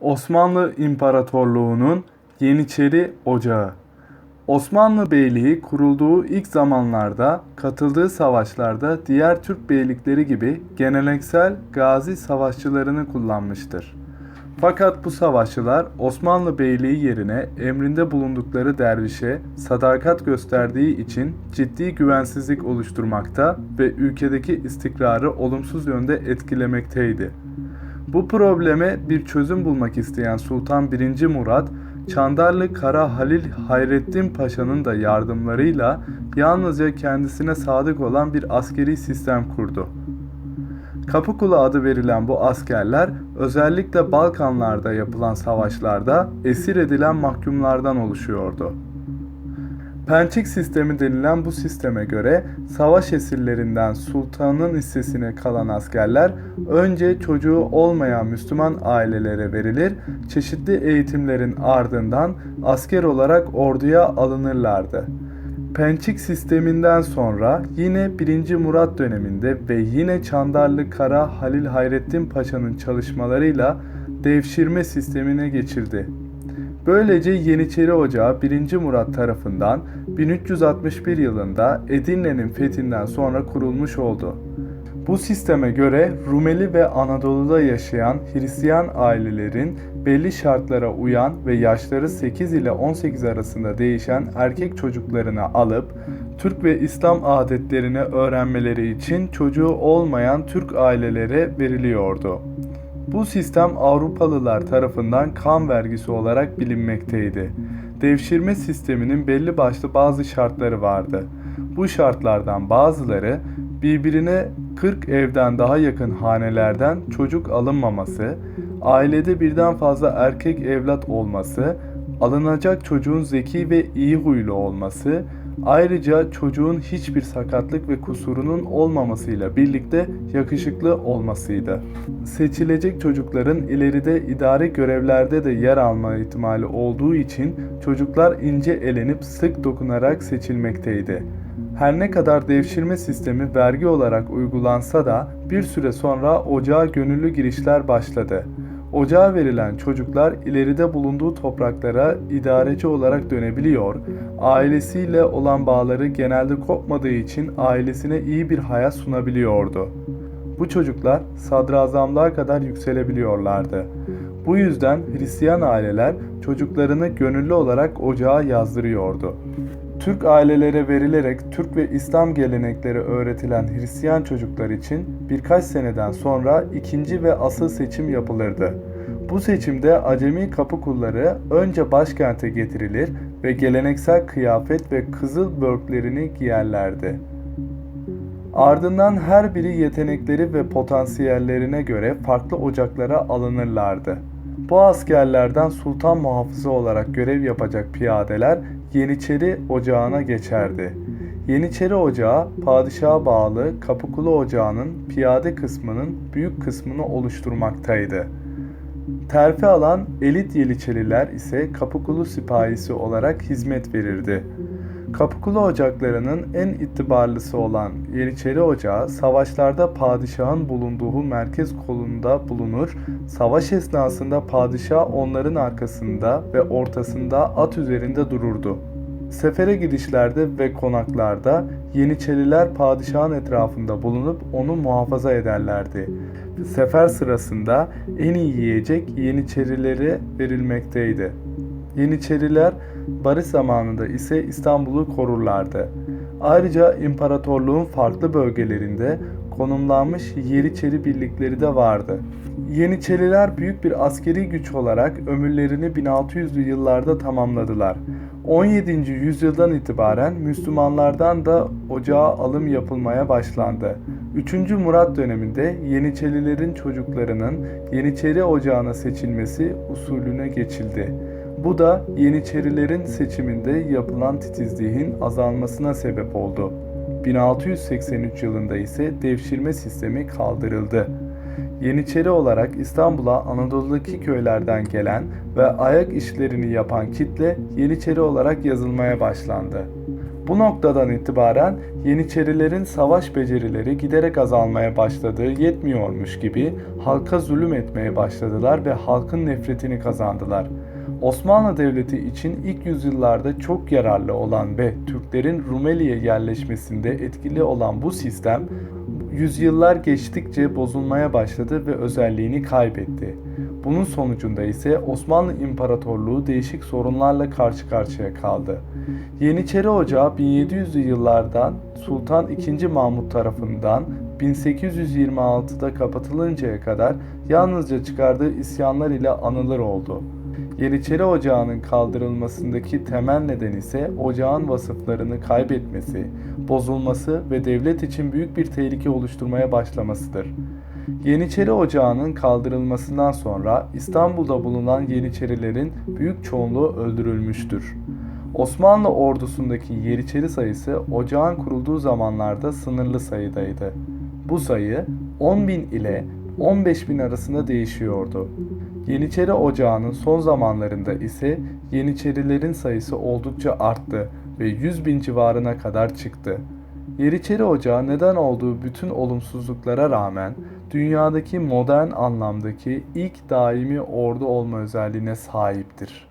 Osmanlı İmparatorluğu'nun Yeniçeri Ocağı Osmanlı Beyliği kurulduğu ilk zamanlarda katıldığı savaşlarda diğer Türk beylikleri gibi geleneksel gazi savaşçılarını kullanmıştır. Fakat bu savaşçılar Osmanlı Beyliği yerine emrinde bulundukları dervişe sadakat gösterdiği için ciddi güvensizlik oluşturmakta ve ülkedeki istikrarı olumsuz yönde etkilemekteydi. Bu probleme bir çözüm bulmak isteyen Sultan 1. Murat, Çandarlı Kara Halil Hayrettin Paşa'nın da yardımlarıyla yalnızca kendisine sadık olan bir askeri sistem kurdu. Kapıkulu adı verilen bu askerler özellikle Balkanlarda yapılan savaşlarda esir edilen mahkumlardan oluşuyordu. Pençik sistemi denilen bu sisteme göre savaş esirlerinden sultanın hissesine kalan askerler önce çocuğu olmayan Müslüman ailelere verilir, çeşitli eğitimlerin ardından asker olarak orduya alınırlardı. Pençik sisteminden sonra yine 1. Murat döneminde ve yine Çandarlı Kara Halil Hayrettin Paşa'nın çalışmalarıyla devşirme sistemine geçirdi. Böylece Yeniçeri Ocağı 1. Murat tarafından 1361 yılında Edirne'nin fethinden sonra kurulmuş oldu. Bu sisteme göre Rumeli ve Anadolu'da yaşayan Hristiyan ailelerin belli şartlara uyan ve yaşları 8 ile 18 arasında değişen erkek çocuklarını alıp Türk ve İslam adetlerini öğrenmeleri için çocuğu olmayan Türk ailelere veriliyordu. Bu sistem Avrupalılar tarafından kan vergisi olarak bilinmekteydi. Devşirme sisteminin belli başlı bazı şartları vardı. Bu şartlardan bazıları birbirine 40 evden daha yakın hanelerden çocuk alınmaması, ailede birden fazla erkek evlat olması, alınacak çocuğun zeki ve iyi huylu olması, ayrıca çocuğun hiçbir sakatlık ve kusurunun olmamasıyla birlikte yakışıklı olmasıydı. Seçilecek çocukların ileride idari görevlerde de yer alma ihtimali olduğu için çocuklar ince elenip sık dokunarak seçilmekteydi. Her ne kadar devşirme sistemi vergi olarak uygulansa da bir süre sonra ocağa gönüllü girişler başladı. Ocağa verilen çocuklar ileride bulunduğu topraklara idareci olarak dönebiliyor, ailesiyle olan bağları genelde kopmadığı için ailesine iyi bir hayat sunabiliyordu. Bu çocuklar sadrazamlığa kadar yükselebiliyorlardı. Bu yüzden Hristiyan aileler çocuklarını gönüllü olarak ocağa yazdırıyordu. Türk ailelere verilerek Türk ve İslam gelenekleri öğretilen Hristiyan çocuklar için birkaç seneden sonra ikinci ve asıl seçim yapılırdı. Bu seçimde Acemi kapı kulları önce başkente getirilir ve geleneksel kıyafet ve kızıl börklerini giyerlerdi. Ardından her biri yetenekleri ve potansiyellerine göre farklı ocaklara alınırlardı. Bu askerlerden sultan muhafızı olarak görev yapacak piyadeler Yeniçeri Ocağı'na geçerdi. Yeniçeri Ocağı, padişaha bağlı Kapıkulu Ocağı'nın piyade kısmının büyük kısmını oluşturmaktaydı. Terfi alan elit Yeniçeriler ise Kapıkulu sipahisi olarak hizmet verirdi. Kapıkulu ocaklarının en itibarlısı olan Yeniçeri Ocağı, savaşlarda padişahın bulunduğu merkez kolunda bulunur, savaş esnasında padişah onların arkasında ve ortasında at üzerinde dururdu. Sefere gidişlerde ve konaklarda Yeniçeriler padişahın etrafında bulunup onu muhafaza ederlerdi. Sefer sırasında en iyi yiyecek Yeniçerilere verilmekteydi. Yeniçeriler barış zamanında ise İstanbul'u korurlardı. Ayrıca imparatorluğun farklı bölgelerinde konumlanmış Yeniçeri birlikleri de vardı. Yeniçeriler büyük bir askeri güç olarak ömürlerini 1600'lü yıllarda tamamladılar. 17. yüzyıldan itibaren Müslümanlardan da ocağa alım yapılmaya başlandı. 3. Murat döneminde Yeniçerilerin çocuklarının Yeniçeri ocağına seçilmesi usulüne geçildi. Bu da Yeniçerilerin seçiminde yapılan titizliğin azalmasına sebep oldu. 1683 yılında ise devşirme sistemi kaldırıldı. Yeniçeri olarak İstanbul'a Anadolu'daki köylerden gelen ve ayak işlerini yapan kitle Yeniçeri olarak yazılmaya başlandı. Bu noktadan itibaren Yeniçerilerin savaş becerileri giderek azalmaya başladığı yetmiyormuş gibi halka zulüm etmeye başladılar ve halkın nefretini kazandılar. Osmanlı Devleti için ilk yüzyıllarda çok yararlı olan ve Türklerin Rumeli'ye yerleşmesinde etkili olan bu sistem yüzyıllar geçtikçe bozulmaya başladı ve özelliğini kaybetti. Bunun sonucunda ise Osmanlı İmparatorluğu değişik sorunlarla karşı karşıya kaldı. Yeniçeri Ocağı 1700'lü yıllardan Sultan II. Mahmut tarafından 1826'da kapatılıncaya kadar yalnızca çıkardığı isyanlar ile anılır oldu. Yeniçeri Ocağı'nın kaldırılmasındaki temel neden ise ocağın vasıflarını kaybetmesi, bozulması ve devlet için büyük bir tehlike oluşturmaya başlamasıdır. Yeniçeri Ocağı'nın kaldırılmasından sonra İstanbul'da bulunan Yeniçerilerin büyük çoğunluğu öldürülmüştür. Osmanlı ordusundaki Yeniçeri sayısı ocağın kurulduğu zamanlarda sınırlı sayıdaydı. Bu sayı 10 bin ile 15 bin arasında değişiyordu. Yeniçeri Ocağı'nın son zamanlarında ise Yeniçerilerin sayısı oldukça arttı ve 100 bin civarına kadar çıktı. Yeniçeri Ocağı neden olduğu bütün olumsuzluklara rağmen dünyadaki modern anlamdaki ilk daimi ordu olma özelliğine sahiptir.